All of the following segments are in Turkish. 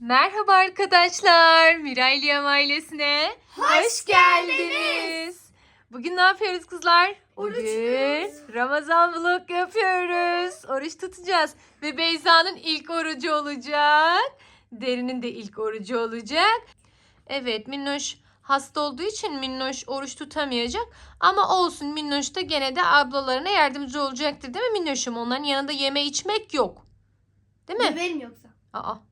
Merhaba arkadaşlar. Mirayliyam ailesine Hoş geldiniz. Bugün ne yapıyoruz kızlar? Oruç Bugün tutuyoruz. Ramazan vlog yapıyoruz. Oruç tutacağız. Ve Beyza'nın ilk orucu olacak. Derin'in de ilk orucu olacak. Evet Minnoş hasta olduğu için Minnoş oruç tutamayacak. Ama olsun Minnoş da gene de ablalarına yardımcı olacaktır değil mi Minnoş'um? Onların yanında yeme içmek yok. Değil mi? Benim yoksa. Aa.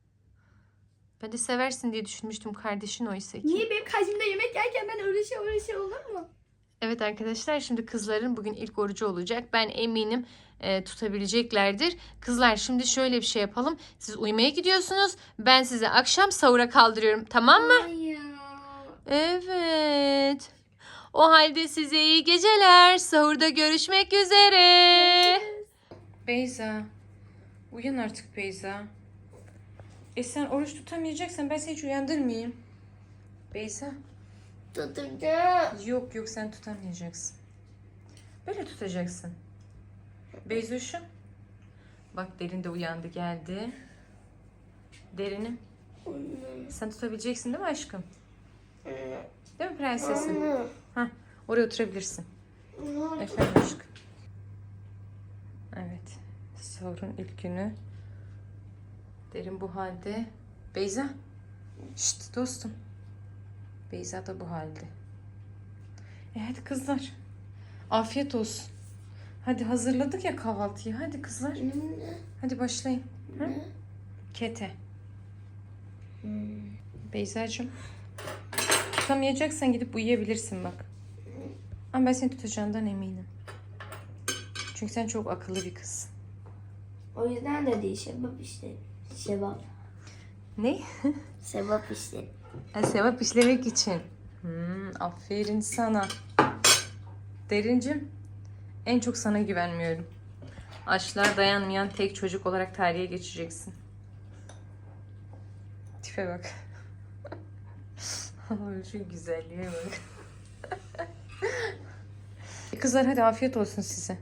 Ben de seversin diye düşünmüştüm kardeşin oysa ki. Niye benim karşımda yemek yerken ben öyle şey öyle şey olur mu? Evet arkadaşlar şimdi kızların bugün ilk orucu olacak. Ben eminim e, tutabileceklerdir. Kızlar şimdi şöyle bir şey yapalım. Siz uyumaya gidiyorsunuz. Ben size akşam sahura kaldırıyorum. Tamam mı? Ay ya. Evet. O halde size iyi geceler. Sahurda görüşmek üzere. Beyza. Uyan artık Beyza. E sen oruç tutamayacaksan ben seni hiç uyandırmayayım. Beyza. Tutacağım. Yok yok sen tutamayacaksın. Böyle tutacaksın. Beyzoş'um. Bak derin de uyandı geldi. Derinim. Sen tutabileceksin değil mi aşkım? Değil mi prensesim? Hah, oraya oturabilirsin. Efendim aşkım. Evet. Sahurun ilk günü. Derin bu halde. Beyza. Şşt dostum. Beyza da bu halde. E hadi kızlar. Afiyet olsun. Hadi hazırladık ya kahvaltıyı. Hadi kızlar. Hadi başlayın. Hı? Kete. Beyza'cığım. Tutamayacaksan gidip uyuyabilirsin bak. Ama ben seni tutacağından eminim. Çünkü sen çok akıllı bir kızsın. O yüzden de değil şebap işte. Şebap. Ne? Şebap işte. Ha, sevap işlemek için. Hmm, aferin sana. Derincim, en çok sana güvenmiyorum. Açlar dayanmayan tek çocuk olarak tarihe geçeceksin. Tipe bak. Şu güzelliğe bak. Kızlar hadi afiyet olsun size.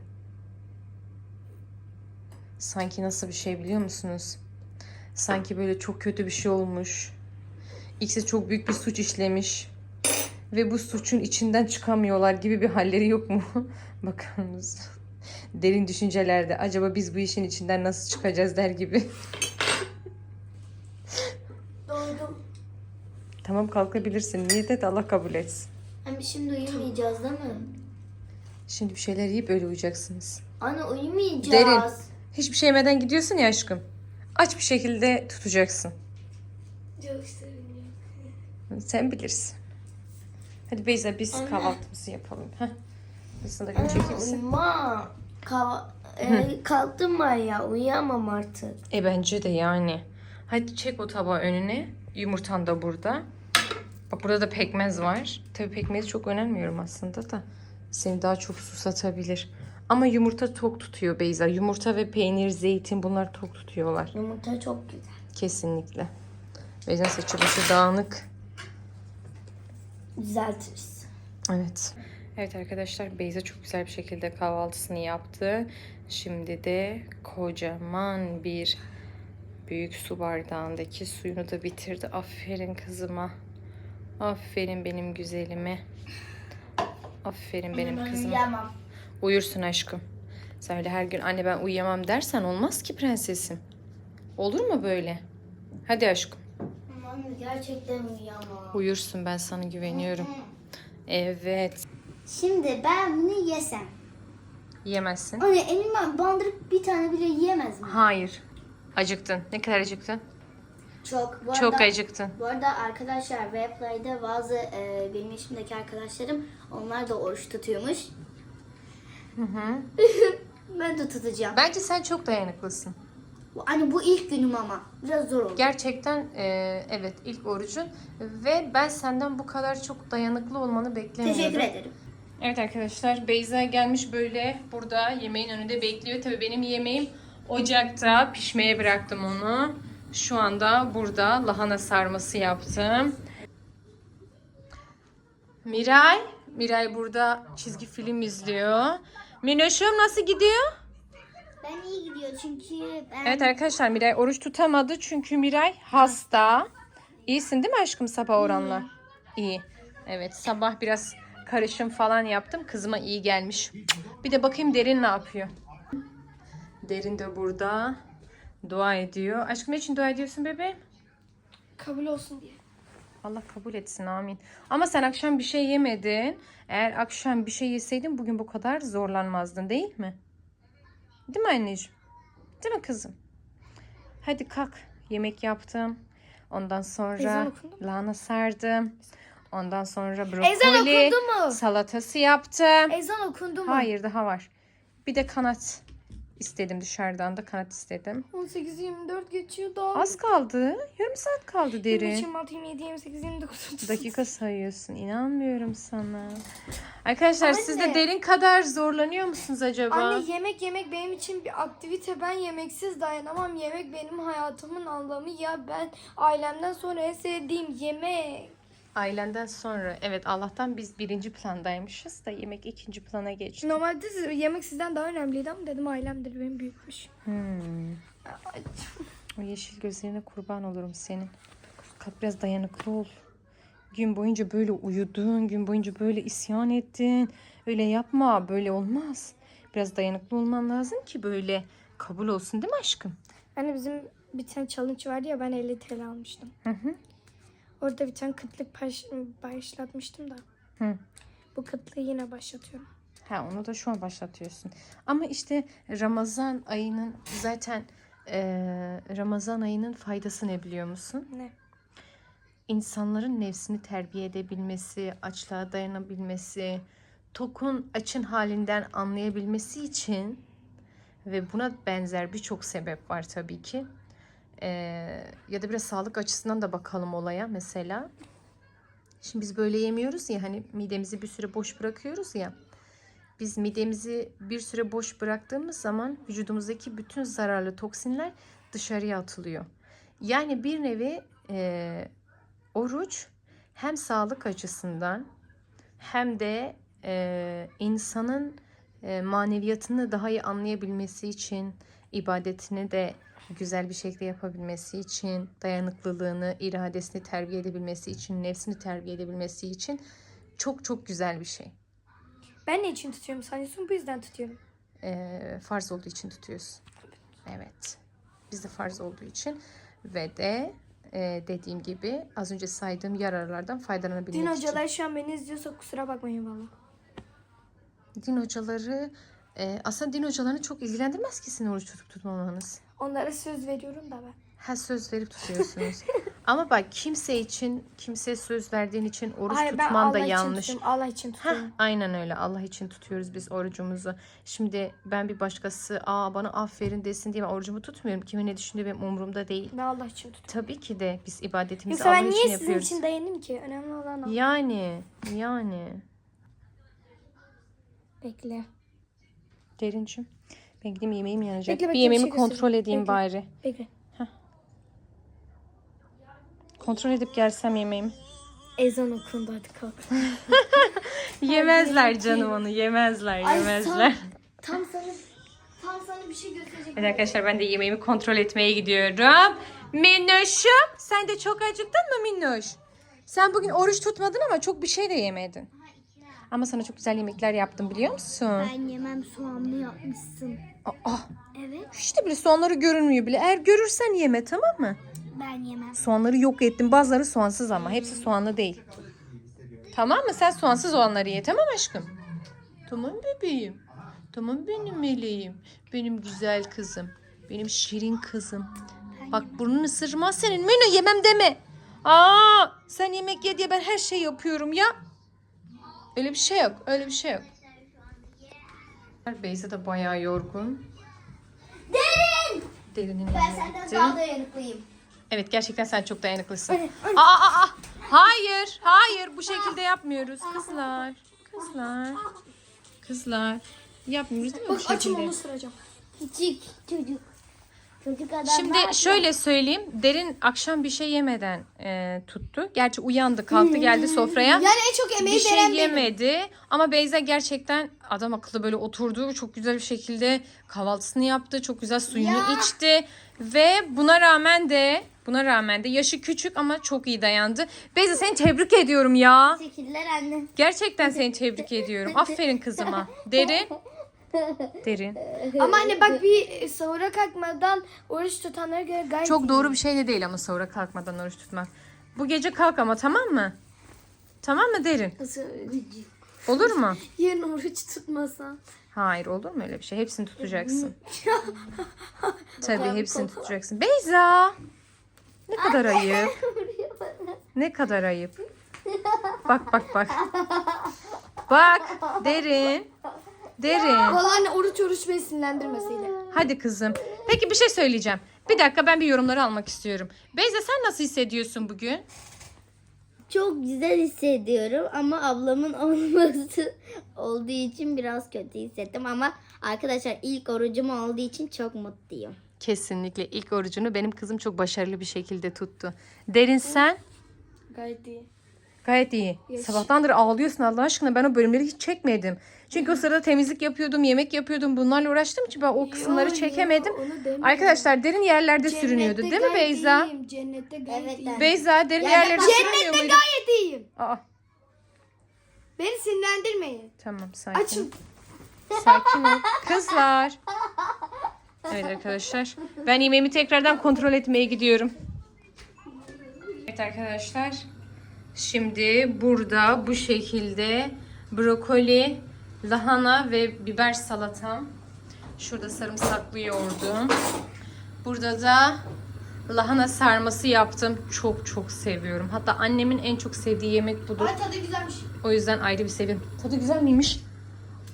Sanki nasıl bir şey biliyor musunuz? Sanki böyle çok kötü bir şey olmuş. İkisi çok büyük bir suç işlemiş. Ve bu suçun içinden çıkamıyorlar gibi bir halleri yok mu? Bakar mısın? Derin düşüncelerde. Acaba biz bu işin içinden nasıl çıkacağız der gibi. Doydum. tamam kalkabilirsin. Niyet et Allah kabul etsin. Ama şimdi uyumayacağız değil mi? Şimdi bir şeyler yiyip öyle uyuyacaksınız. Anne uyumayacağız. Derin. Hiçbir şey yemeden gidiyorsun ya aşkım. Aç bir şekilde tutacaksın. Çok sevindim. Sen bilirsin. Hadi Beyza biz Anne. kahvaltımızı yapalım. Heh. Sen de çekilsin. Uyuma. Kava, e, kalktım ben ya uyuyamam artık. E bence de yani. Hadi çek o tabağı önüne. Yumurtan da burada. Bak burada da pekmez var. Tabii pekmezi çok önermiyorum aslında da. Seni daha çok susatabilir. Ama yumurta tok tutuyor Beyza. Yumurta ve peynir, zeytin bunlar tok tutuyorlar. Yumurta çok güzel. Kesinlikle. Beyza saçı başı dağınık. Düzeltiriz. Evet. Evet arkadaşlar Beyza çok güzel bir şekilde kahvaltısını yaptı. Şimdi de kocaman bir büyük su bardağındaki suyunu da bitirdi. Aferin kızıma. Aferin benim güzelime. Aferin benim ben kızıma. Uyursun aşkım. Sen öyle her gün anne ben uyuyamam dersen olmaz ki prensesim. Olur mu böyle? Hadi aşkım. Anne gerçekten uyuyamam. Uyursun ben sana güveniyorum. Evet. Şimdi ben bunu yesem. Yemezsin. Anne elime bandırıp bir tane bile yiyemez mi? Hayır. Acıktın. Ne kadar acıktın? Çok. Bu Çok arada, acıktın. Bu arada arkadaşlar Webplay'de bazı e, benim yaşımdaki arkadaşlarım onlar da oruç tutuyormuş. Ben de tutacağım. Bence sen çok dayanıklısın. Hani bu ilk günüm ama biraz zor oldu. Gerçekten e, evet ilk orucun ve ben senden bu kadar çok dayanıklı olmanı beklemiyordum. Teşekkür ederim. Evet arkadaşlar Beyza gelmiş böyle burada yemeğin önünde bekliyor. Tabii benim yemeğim ocakta pişmeye bıraktım onu. Şu anda burada lahana sarması yaptım. Miray, Miray burada çizgi film izliyor. Minoşum nasıl gidiyor? Ben iyi gidiyor çünkü ben Evet arkadaşlar Miray oruç tutamadı çünkü Miray hasta. İyisin değil mi aşkım sabah oranla? İyi. Evet sabah biraz karışım falan yaptım. Kızıma iyi gelmiş. Bir de bakayım Derin ne yapıyor? Derin de burada dua ediyor. Aşkım ne için dua ediyorsun bebeğim? Kabul olsun diye. Allah kabul etsin amin. Ama sen akşam bir şey yemedin. Eğer akşam bir şey yeseydin bugün bu kadar zorlanmazdın değil mi? Değil mi anneciğim? Değil mi kızım? Hadi kalk. Yemek yaptım. Ondan sonra lahana sardım. Ondan sonra Ezan brokoli okundu mu? salatası yaptım. Ezan okundu mu? Hayır daha var. Bir de kanat istedim dışarıdan da kanat istedim. 18-24 geçiyor daha. Az kaldı. Yarım saat kaldı derin. 25, 26, 27, 28, 29, 30. Dakika sayıyorsun. İnanmıyorum sana. Arkadaşlar siz de Anne. derin kadar zorlanıyor musunuz acaba? Anne yemek yemek benim için bir aktivite. Ben yemeksiz dayanamam. Yemek benim hayatımın anlamı ya. Ben ailemden sonra en sevdiğim yemek. Ailenden sonra evet Allah'tan biz birinci plandaymışız da yemek ikinci plana geçti. Normalde siz- yemek sizden daha önemliydi ama dedim ailemdir benim büyükmüş. Hmm. Ay, O yeşil gözlerine kurban olurum senin. Kalk biraz dayanıklı ol. Gün boyunca böyle uyudun, gün boyunca böyle isyan ettin. Öyle yapma, böyle olmaz. Biraz dayanıklı olman lazım ki böyle kabul olsun değil mi aşkım? Anne bizim bir tane challenge vardı ya ben 50 TL almıştım. Hı hı. Orada bir tane kıtlık baş, başlatmıştım da. Hı. Bu kıtlığı yine başlatıyorum. Ha onu da şu an başlatıyorsun. Ama işte Ramazan ayının zaten eee, Ramazan ayının faydası ne biliyor musun? Ne? İnsanların nefsini terbiye edebilmesi, açlığa dayanabilmesi, tokun açın halinden anlayabilmesi için ve buna benzer birçok sebep var tabii ki. Eee, ya da biraz sağlık açısından da bakalım olaya mesela. Şimdi biz böyle yemiyoruz ya hani midemizi bir süre boş bırakıyoruz ya. Biz midemizi bir süre boş bıraktığımız zaman vücudumuzdaki bütün zararlı toksinler dışarıya atılıyor. Yani bir nevi e, oruç hem sağlık açısından hem de e, insanın e, maneviyatını daha iyi anlayabilmesi için, ibadetini de güzel bir şekilde yapabilmesi için, dayanıklılığını, iradesini terbiye edebilmesi için, nefsini terbiye edebilmesi için çok çok güzel bir şey. Ben ne için tutuyorum sanıyorsun? Bu yüzden tutuyorum. e, farz olduğu için tutuyoruz. Evet. Biz de farz olduğu için ve de e, dediğim gibi az önce saydığım yararlardan faydalanabilmek Din için. hocalar şu an beni izliyorsa kusura bakmayın valla. Din hocaları e, aslında din hocalarını çok ilgilendirmez ki sizin oruç tutup tutmamanız. Onlara söz veriyorum da ben. Ha söz verip tutuyorsunuz. Ama bak kimse için, kimseye söz verdiğin için oruç Hayır ben tutman Allah da için yanlış. tutuyorum. Allah için Heh, tutuyorum. aynen öyle. Allah için tutuyoruz biz orucumuzu. Şimdi ben bir başkası aa bana aferin desin diye ben orucumu tutmuyorum. Kimin ne düşündüğü benim umurumda değil. Ben Allah için tutuyorum. Tabii ki de biz ibadetimizi Yoksa Allah ben için niye sizin yapıyoruz. için dayanayım ki? Önemli olan o. Yani, yani. Bekle. Derincim. Ben gideyim yemeğim yanacak. Bekle, bekle, bir bir yemeğimi şey kontrol edeyim Bekle. bari. Bekle. Kontrol edip gelsem yemeğimi. Ezan okundu hadi kalk. Yemezler canım onu. Yemezler, Ay, yemezler. tam sana tam sana bir şey gösterecek. Evet arkadaşlar ben de yemeğimi kontrol etmeye gidiyorum. Minnoş'um sen de çok acıktın mı Minnoş? Sen bugün oruç tutmadın ama çok bir şey de yemedin. Ama sana çok güzel yemekler yaptım biliyor musun? Ben yemem soğanlı yapmışsın. Aa, Evet işte bile soğanları görünmüyor bile. Eğer görürsen yeme tamam mı? ben yemem. Soğanları yok ettim. Bazıları soğansız ama. Hepsi soğanlı değil. Tamam mı? Sen soğansız olanları ye. Tamam aşkım? Tamam bebeğim. Tamam benim meleğim. Benim güzel kızım. Benim şirin kızım. Bak burnunu ısırmaz senin. Menü yemem deme. Aa, sen yemek ye diye ben her şey yapıyorum ya. Öyle bir şey yok. Öyle bir şey yok. Beyza da bayağı yorgun. Derin! Derinin Ben senden gitti. daha dayanıklıyım. Evet gerçekten sen çok dayanıklısın. Aa, aa, aa. Hayır, hayır bu şekilde yapmıyoruz kızlar. Kızlar. Kızlar. Yapmıyoruz değil mi bu Bak açım şekilde? onu sıracağım. Küçük çocuk. Çocuk adam Şimdi ne yapıyor? şöyle söyleyeyim. Derin akşam bir şey yemeden e, tuttu. Gerçi uyandı, kalktı, geldi sofraya. Yani en çok emeği bir şey veren benim. yemedi. Ama Beyza gerçekten adam akıllı böyle oturdu. Çok güzel bir şekilde kahvaltısını yaptı. Çok güzel suyunu Ya. içti. Ve buna rağmen de buna rağmen de yaşı küçük ama çok iyi dayandı. Beyza seni tebrik ediyorum ya. Teşekkürler anne. Gerçekten seni tebrik ediyorum. Aferin kızıma. Derin. Derin. Ama anne bak bir sahura kalkmadan oruç tutanlara göre gayet Çok iyi. doğru bir şey de değil ama sahura kalkmadan oruç tutmak. Bu gece kalk ama tamam mı? Tamam mı Derin? Olur mu? Yarın oruç tutmasam. Hayır olur mu öyle bir şey? Hepsini tutacaksın. Tabii hepsini tutacaksın. Beyza! Ne kadar ayıp. Ne kadar ayıp. Bak bak bak. Bak derin. Derin. Valla anne oruç oruç beni sinirlendirmesiyle. Hadi kızım. Peki bir şey söyleyeceğim. Bir dakika ben bir yorumları almak istiyorum. Beyza sen nasıl hissediyorsun bugün? Çok güzel hissediyorum ama ablamın olması olduğu için biraz kötü hissettim ama arkadaşlar ilk orucum olduğu için çok mutluyum. Kesinlikle ilk orucunu benim kızım çok başarılı bir şekilde tuttu. Derin sen? Gayet iyi. Gayet iyi. Yaş- Sabahtandır ağlıyorsun Allah aşkına. Ben o bölümleri hiç çekmedim. Çünkü o sırada temizlik yapıyordum, yemek yapıyordum. Bunlarla uğraştığım için ben o kısımları Yo, çekemedim. yo. Arkadaşlar derin yerlerde Cennette sürünüyordu değil mi Beyza? iyiyim, Cennette gayet Evet, iyiyim. ben- Beyza derin Ya yerlerde ben- sürünmüyor muydu? Gayet iyiyim. Aa, Beni sinirlendirmeyin. tamam sakin. Açım. Sakin ol. Kızlar. Evet arkadaşlar. Ben yemeğimi tekrardan kontrol etmeye gidiyorum. Evet arkadaşlar. Şimdi burada bu şekilde brokoli, lahana ve biber salatam. Şurada sarımsaklı yoğurdum. Burada da lahana sarması yaptım. Çok çok seviyorum. Hatta annemin en çok sevdiği yemek budur. Ay tadı güzelmiş. O yüzden ayrı bir seviyorum. Tadı güzel miymiş?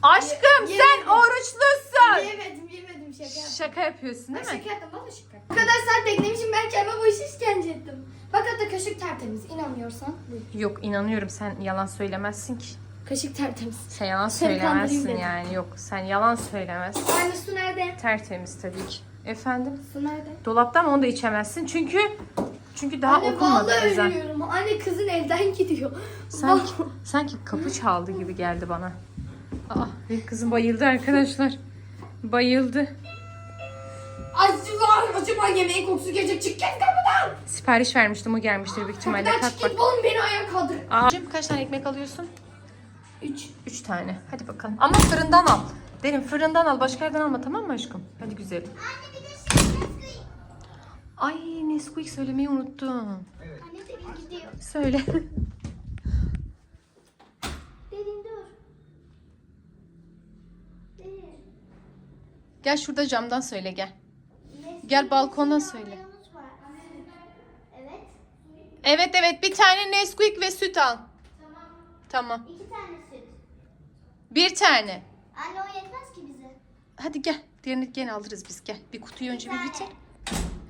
Aşkım Ye- sen yemedim. oruçlusun. Yemedim yemedim şaka yaptım. Şaka yapıyorsun Ben değil mi? şaka yaptım valla şaka. O kadar saat beklemişim ben kendime bu işi işkence ettim. Bak hatta kaşık tertemiz. İnanmıyorsan. Yok inanıyorum sen yalan söylemezsin ki. Kaşık tertemiz. Sen yalan Seni söylemezsin yani. Yok sen yalan söylemezsin. Anne su nerede? Tertemiz tabii ki. Efendim? Su nerede? Dolaptan onu da içemezsin çünkü çünkü daha Anne okunmadı vallahi ezan. ölüyorum. Anne kızın elden gidiyor. Sanki, sanki kapı çaldı gibi geldi bana. Aa, benim kızım bayıldı arkadaşlar. Bayıldı. Acaba, acaba yemeğin kokusu gelecek. Çık git kapıdan. Sipariş vermiştim o gelmiştir büyük ihtimalle. Kapıdan Kalk çık bak. git oğlum beni ayağa kaldır. Aa, kaç tane ekmek alıyorsun? Üç. Üç tane. Hadi bakalım. Ama fırından al. Derin fırından al. Başka yerden alma tamam mı aşkım? Hadi güzelim. Ay Nesquik söylemeyi unuttum. Anne derin gidiyor. Söyle. Derin dur. Derin. gel şurada camdan söyle gel. Nesrin Gel balkondan söyle. Evet. Evet evet bir tane Nesquik ve süt al. Tamam. İki tane süt. Bir tane. Anne o yetmez ki bize. Hadi gel. Diğerini gene alırız biz gel. Bir kutuyu önce bir bitir.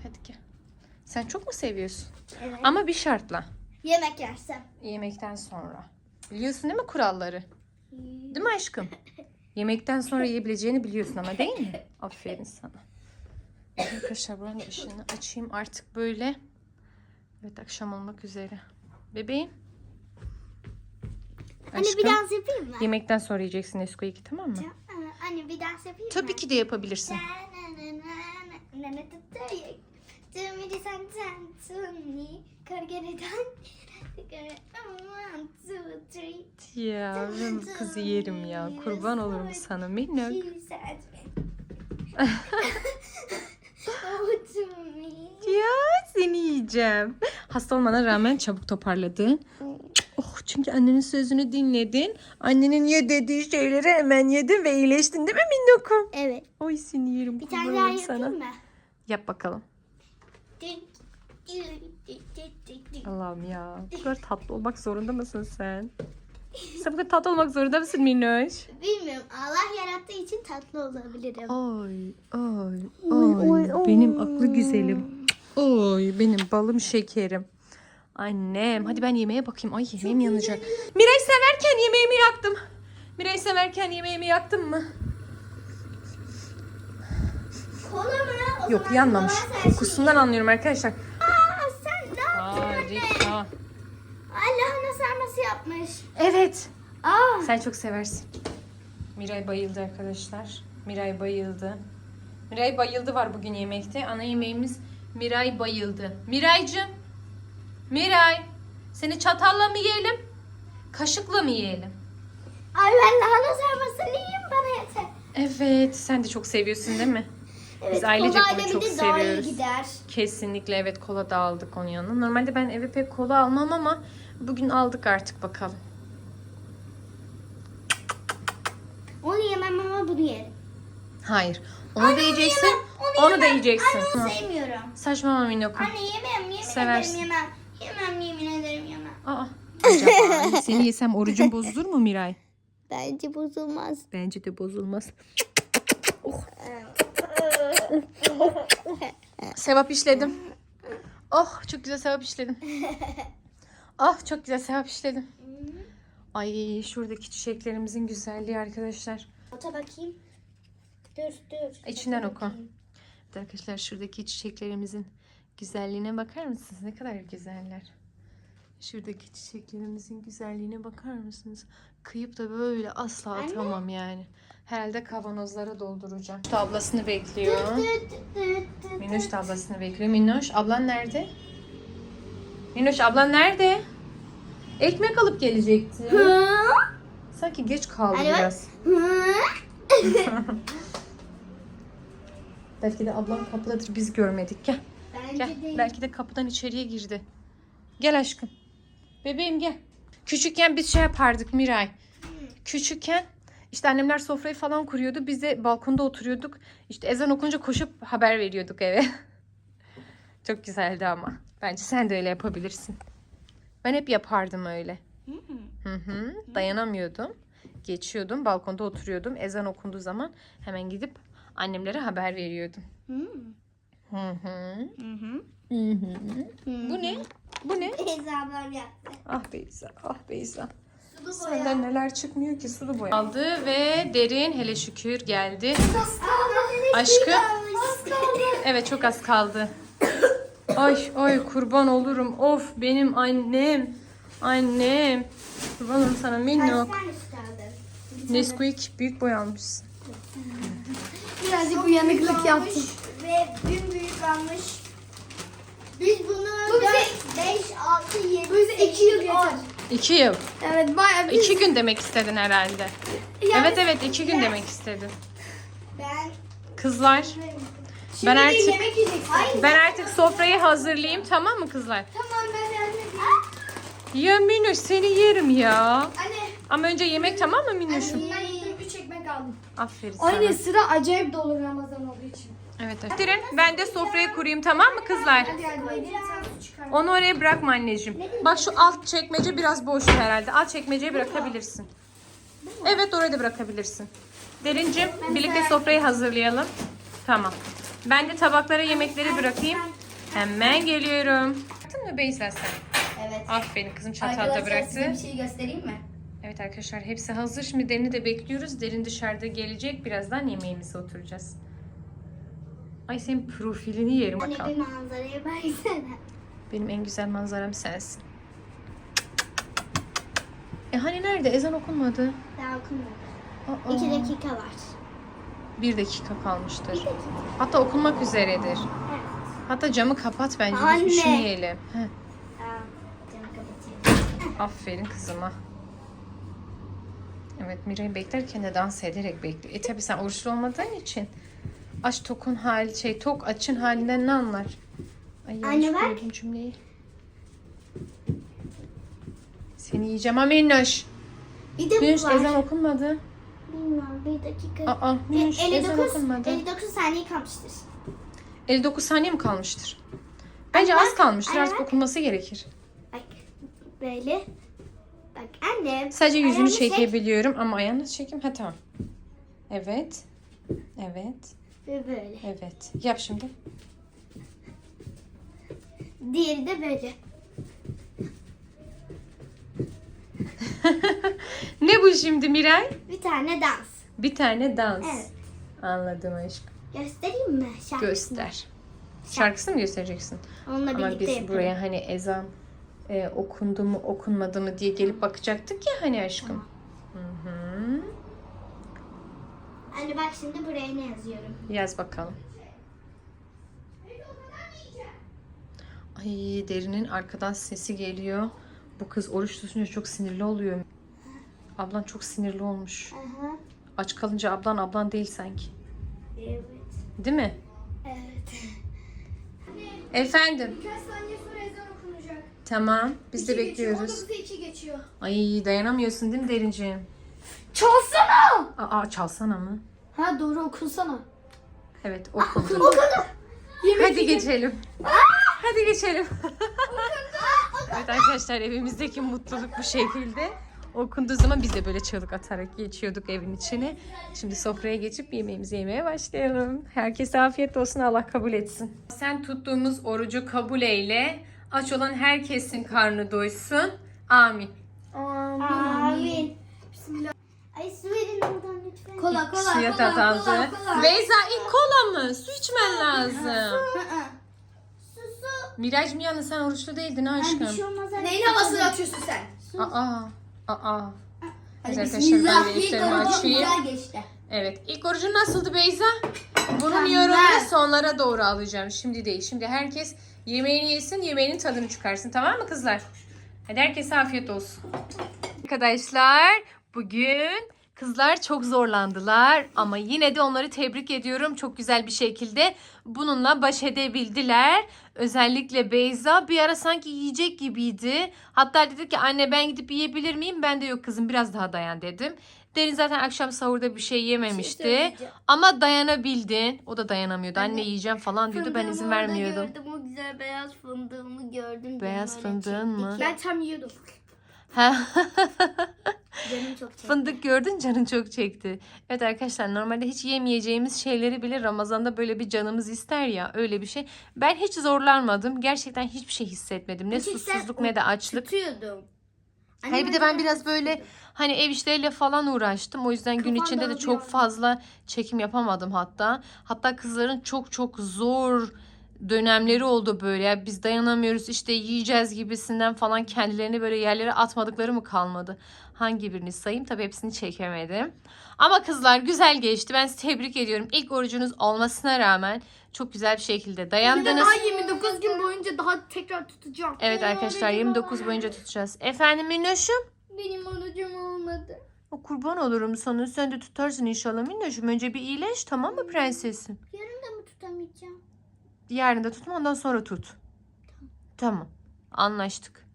Hadi gel. Sen çok mu seviyorsun? Evet. Ama bir şartla. Yemek yersem. Yemekten sonra. Biliyorsun değil mi kuralları? Değil mi aşkım? Yemekten sonra yiyebileceğini biliyorsun ama değil mi? Aferin sana. Arkadaşlar buranın ışığını açayım artık böyle. Evet akşam olmak üzere. Bebeğim. Anne bir dans yapayım mı? Yemekten sonra yiyeceksin Nesquik'i tamam mı? Aa, Anne bir dans yapayım mı? Tabii ki de yapabilirsin. Yavrum kızı yerim ya. Kurban olurum sana minnak. Ya seni yiyeceğim. Hasta olmana rağmen çabuk toparladın. Çünkü annenin sözünü dinledin. Annenin ye dediği şeyleri hemen yedin ve iyileştin değil mi minnokum? Evet. Oy seni yerim Bir tane daha yapayım sana. mı? Yap bakalım. Allah'ım ya. Bu kadar tatlı olmak zorunda mısın sen? Sen bu kadar tatlı olmak zorunda mısın Minnoş? Bilmiyorum. Allah yarattığı için tatlı olabilirim. Ay, ay, ay. Benim aklı güzelim. Oy, benim balım şekerim. Annem, hadi ben yemeğe bakayım. Ay yemeğim yanacak. Miray severken yemeğimi yaktım. Miray severken yemeğimi yaktım mı? Kola mı? Yok yanmamış. Kokusundan anlıyorum arkadaşlar. Aa sen ne Harika. Ay lahana sarması yapmış. Evet. Aa. Sen çok seversin. Miray bayıldı arkadaşlar. Miray bayıldı. Miray bayıldı var bugün yemekte. Ana yemeğimiz Miray bayıldı. Miraycığım. Miray. Seni çatalla mı yiyelim? Kaşıkla mı yiyelim? Ay ben lahana sarmasını yiyeyim bana yeter. Evet. Sen de çok seviyorsun değil mi? Evet, Biz ailecek kolayla bunu çok de daha iyi seviyoruz. gider. Kesinlikle evet kola da aldık onun yanına. Normalde ben eve pek kola almam ama bugün aldık artık bakalım. Onu yemem ama bunu yerim. Hayır. Onu da yiyeceksin. Onu, da yemem. yiyeceksin. Anne onu Hı. sevmiyorum. Saçmalama Minokum. Anne yemem yemin Seversin. ederim yemem. Yemin ederim yemem. Aa. Acaba seni yesem orucun bozulur mu Miray? Bence bozulmaz. Bence de bozulmaz. Sevap işledim. Oh çok güzel sevap işledim. Oh çok güzel sevap işledim. Ay şuradaki çiçeklerimizin güzelliği arkadaşlar. Ota bakayım. Dur dur. İçinden oku. Evet Arkadaşlar şuradaki çiçeklerimizin güzelliğine bakar mısınız? Ne kadar güzeller. Şuradaki çiçeklerimizin güzelliğine bakar mısınız? Kıyıp da böyle asla Anne. atamam yani. Herhalde kavanozlara dolduracağım. Şu ablasını bekliyor. Minnoş da ablasını bekliyor. Minnoş ablan nerede? Minnoş ablan nerede? Ekmek alıp gelecekti. Hı? Sanki geç kaldı Anne biraz. Belki de ablam kapıdadır biz görmedik. Gel. Bence Gel. değil. Belki de kapıdan içeriye girdi. Gel aşkım. Bebeğim gel. Küçükken biz şey yapardık Miray. Küçükken işte annemler sofrayı falan kuruyordu. Biz de balkonda oturuyorduk. İşte ezan okunca koşup haber veriyorduk eve. Çok güzeldi ama. Bence sen de öyle yapabilirsin. Ben hep yapardım öyle. Hı hı. Dayanamıyordum. Geçiyordum. Balkonda oturuyordum. Ezan okunduğu zaman hemen gidip annemlere haber veriyordum. Hı. Hı hı. Hı hı. Hı hı. Bu ne? Bu ne? Beyza ablam yaptı. Ah Beyza, ah Beyza. Sulu. Senden neler çıkmıyor ki sulu boya. Aldı ve derin hele şükür geldi. Aşkım. Evet çok az kaldı. Ay ay kurban olurum. Of benim annem. Annem. Kurban olurum sana minnok. Nesquik büyük boy almışsın. Birazcık uyanıklık yaptım. Ve gün büyük almış. Biz bunu 4, 5, 6, 7, Bu bize iki yıl 10. yeter. İki yıl. Evet bayağı bir. İki gün demek istedin herhalde. Evet evet iki gün demek istedin. Ben Kızlar Şimdi ben de artık yemek yiyeceksin. Hayır. ben artık sofrayı hazırlayayım tamam mı kızlar? Tamam ben yardım. Ya Minnoş seni yerim ya. Anne Ama önce yemek tamam mı Minnoş'um? ben gittim 3 ekmek aldım. Aferin sana. Anne sıra acayip dolu Ramazan olduğu için. Evet. Dirin ben de sofrayı kurayım tamam mı kızlar? Onu oraya bırakma anneciğim. Bak şu alt çekmece biraz boş herhalde. Alt çekmeceyi bırakabilirsin. Evet oraya da bırakabilirsin. Derincim birlikte sofrayı hazırlayalım. Tamam. Ben de tabaklara yemekleri bırakayım. Hemen geliyorum. Baktın mı Beyza sen? Evet. Aferin kızım çatalda Arkadaşlar bıraktı. size bir şey göstereyim mi? Evet arkadaşlar hepsi hazır. Şimdi Derin'i de bekliyoruz. Derin dışarıda gelecek. Birazdan yemeğimize oturacağız. Ay senin profilini yerim Anne bakalım. bir manzaraya baksana. Benim en güzel manzaram sensin. E hani nerede? Ezan okunmadı. Daha okunmadı. Aa, 2 dakika var. Bir dakika kalmıştır. Bir dakika. Hatta okunmak üzeredir. Evet. Hatta camı kapat bence. biz Anne. Üşümeyelim. Heh, aferin kızıma. Evet Mira'yı beklerken de dans ederek bekliyor. E tabi sen oruçlu olmadığın için aç tokun hali şey tok açın halinden ne anlar? Ay yanlış Anne bak. koydum cümleyi. Seni yiyeceğim ha Minnoş. Bir de Minnoş bu var. ezan okunmadı. Bilmiyorum bir dakika. Aa Minnoş E, ezan 59, okunmadı. 59 saniye kalmıştır. 59 saniye mi kalmıştır? Bence Anne az bak, kalmıştır. anne Artık bak. okunması gerekir. Bak böyle. Bak anne. Sadece yüzünü ayağını çek çekebiliyorum ama ayağını çekeyim. Ha tamam. Evet. Evet. Ve böyle. Evet. Yap şimdi. Diğeri de böyle. ne bu şimdi Miray? Bir tane dans. Bir tane dans. Evet. Anladım aşkım. Göstereyim mi? Şarkısını. Göster. Şarkısını mı göstereceksin? Onunla Ama birlikte biz yaparım. buraya hani ezan e, okundu mu okunmadı mı diye gelip bakacaktık ya hani aşkım. Hı hı. Anne bak şimdi buraya ne yazıyorum? Yaz bakalım. Ay derinin arkadan sesi geliyor. Bu kız oruç tutunca çok sinirli oluyor. Ablan çok sinirli olmuş. Aha. Aç kalınca ablan ablan değil sanki. Evet. Değil mi? Evet. Efendim. Birkaç saniye sonra ezan okunacak. Tamam. Biz de İki geçiyor, bekliyoruz. 19'a 2 geçiyor. Ay dayanamıyorsun değil mi derinciğim? Çalsana! Aa çalsana mı? Ha doğru okunsana. Evet okundu. Yemek Hadi geçelim. Hadi geçelim. evet arkadaşlar evimizdeki mutluluk bu şekilde. Okunduğu zaman biz de böyle çığlık atarak geçiyorduk evin içine. Şimdi sofraya geçip yemeğimizi yemeye başlayalım. Herkese afiyet olsun Allah kabul etsin. Sen tuttuğumuz orucu kabul eyle. Aç olan herkesin karnı doysun. Amin. Amin. Amin. Bismillah. Ay su verin oradan lütfen. Kola kola Suya kola, kola kola. Beyza ilk kola mı? Su içmen lazım. Su su. Miraç mı yandı sen oruçlu değildin Ay, bir şey aşkım. olmaz. anne. Neyin havasını atıyorsun sen? Aa. Aa. Hadi Evet arkadaşlar ben de İlk iftarımı orucum açayım. güzel geçti. Evet. İlk orucun nasıldı Beyza? Bunun Mükemmel. yorumunu sonlara doğru alacağım. Şimdi değil. Şimdi herkes yemeğini yesin, yemeğinin tadını çıkarsın. Tamam mı kızlar? Hadi herkese afiyet olsun. Arkadaşlar bugün kızlar çok zorlandılar ama yine de onları tebrik ediyorum. Çok güzel bir şekilde bununla baş edebildiler. Özellikle Beyza bir ara sanki yiyecek gibiydi. Hatta dedi ki anne ben gidip yiyebilir miyim? Ben de yok kızım biraz daha dayan dedim. Derin zaten akşam sahurda bir şey yememişti. Ama dayanabildin. O da dayanamıyordu. Anne yiyeceğim falan diyordu. Ben izin vermiyordum. Gördüm o güzel beyaz fındığımı gördüm. Beyaz fındığın mı? Ben tam yiyordum. Canım çok çekti. Fındık gördün canın çok çekti. Evet arkadaşlar normalde hiç yemeyeceğimiz şeyleri bile Ramazan'da böyle bir canımız ister ya öyle bir şey. Ben hiç zorlanmadım. Gerçekten hiçbir şey hissetmedim. Ne Gerçekten susuzluk ne de açlık. Tutuyordum. Anne, Hayır bir de ben biraz böyle hani ev işleriyle falan uğraştım. O yüzden gün içinde de dağılıyor. çok fazla çekim yapamadım hatta. Hatta kızların çok çok zor dönemleri oldu böyle. Ya biz dayanamıyoruz işte yiyeceğiz gibisinden falan kendilerini böyle yerlere atmadıkları mı kalmadı? Hangi birini sayayım? Tabii hepsini çekemedim. Ama kızlar güzel geçti. Ben sizi tebrik ediyorum. İlk orucunuz olmasına rağmen çok güzel bir şekilde Bir de dayandınız. daha 29 gün boyunca daha tekrar tutacağım. Evet arkadaşlar 29 boyunca tutacağız. Efendim Minnoş'um? Benim orucum olmadı. O kurban olurum sana. Sen de tutarsın inşallah Minnoş'um. Önce bir iyileş tamam mı prensesim? Yarın da mı tutamayacağım? Yarın da tutma ondan sonra tut. Tamam. Anlaştık.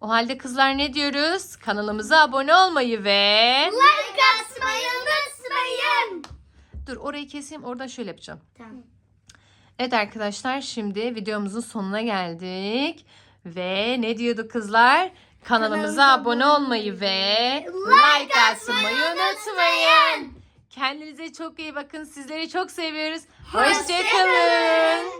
O halde kızlar ne diyoruz? Kanalımıza abone olmayı ve... Like atmayı unutmayın. Dur orayı keseyim oradan şöyle yapacağım. Tamam. Evet arkadaşlar şimdi videomuzun sonuna geldik. Ve ne diyordu kızlar? Kanalımıza abone olmayı ve like atmayı unutmayın. Kendinize çok iyi bakın. Sizleri çok seviyoruz. Hoşçakalın.